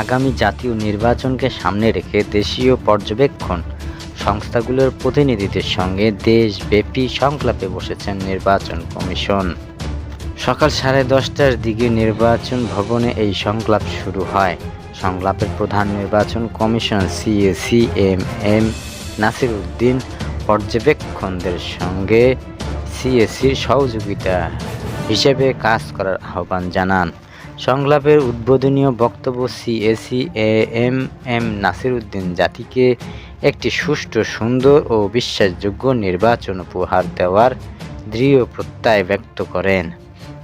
আগামী জাতীয় নির্বাচনকে সামনে রেখে দেশীয় পর্যবেক্ষণ সংস্থাগুলোর প্রতিনিধিদের সঙ্গে দেশব্যাপী সংলাপে বসেছেন নির্বাচন কমিশন। সকাল সাড়ে দশটার দিকে নির্বাচন ভবনে এই সংলাপ শুরু হয়। সংলাপের প্রধান নির্বাচন commission CEC M M Nasir Uddin পর্যবেক্ষণদের সঙ্গে সিএসির সহযোগিতা হিসেবে কাজ করার আহ্বান জানান। সংলাপের উদ্বোধনীয় বক্তব্য CEC A M M Nasir Uddin, জাতিকে একটি সুষ্ঠু, সুন্দর ও বিশ্বাসযোগ্য নির্বাচন উপহার দেওয়ার দৃঢ় প্রত্যয় ব্যক্ত করেন।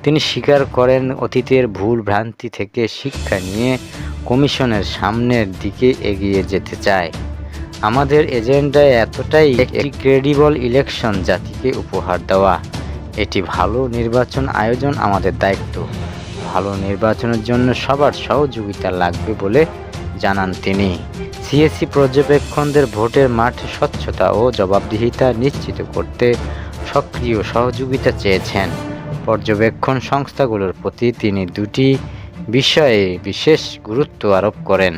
তিনি স্বীকার করেন, অতীতের ভুল ভ্রান্তি থেকে শিক্ষা নিয়ে কমিশনের সামনের দিকে এগিয়ে যেতে চায়। আমাদের এজেন্ডায় এতটাই একটি ক্রেডিবল ইলেকশন জাতিকে উপহার দেওয়া। এটি ভালো নির্বাচন আয়োজন আমাদের দায়িত্ব। ভালো নির্বাচনের জন্য সবার সহযোগিতা লাগবে বলে জানান তিনি। সিএসসি পর্যবেক্ষণদের ভোটের মাঠে স্বচ্ছতা ও জবাবদিহিতা নিশ্চিত করতে সক্রিয় সহযোগিতা চেয়েছেন। পর্যবেক্ষণ সংস্থাগুলোর প্রতি তিনি দুটি বিষয়ে বিশেষ গুরুত্ব আরোপ করেন।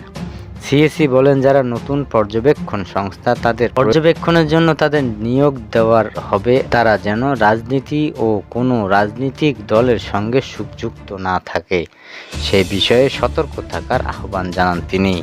সিএসি বলেন যারা নতুন পর্যবেক্ষণ সংস্থা, তাদের পর্যবেক্ষণের জন্য তাদের নিয়োগ দেওয়ার হবে। তারা যেন রাজনীতি ও কোনো রাজনৈতিক দলের সঙ্গে সুযুক্ত না থাকে। সে বিষয়ে সতর্ক থাকার আহ্বান জানান তিনি।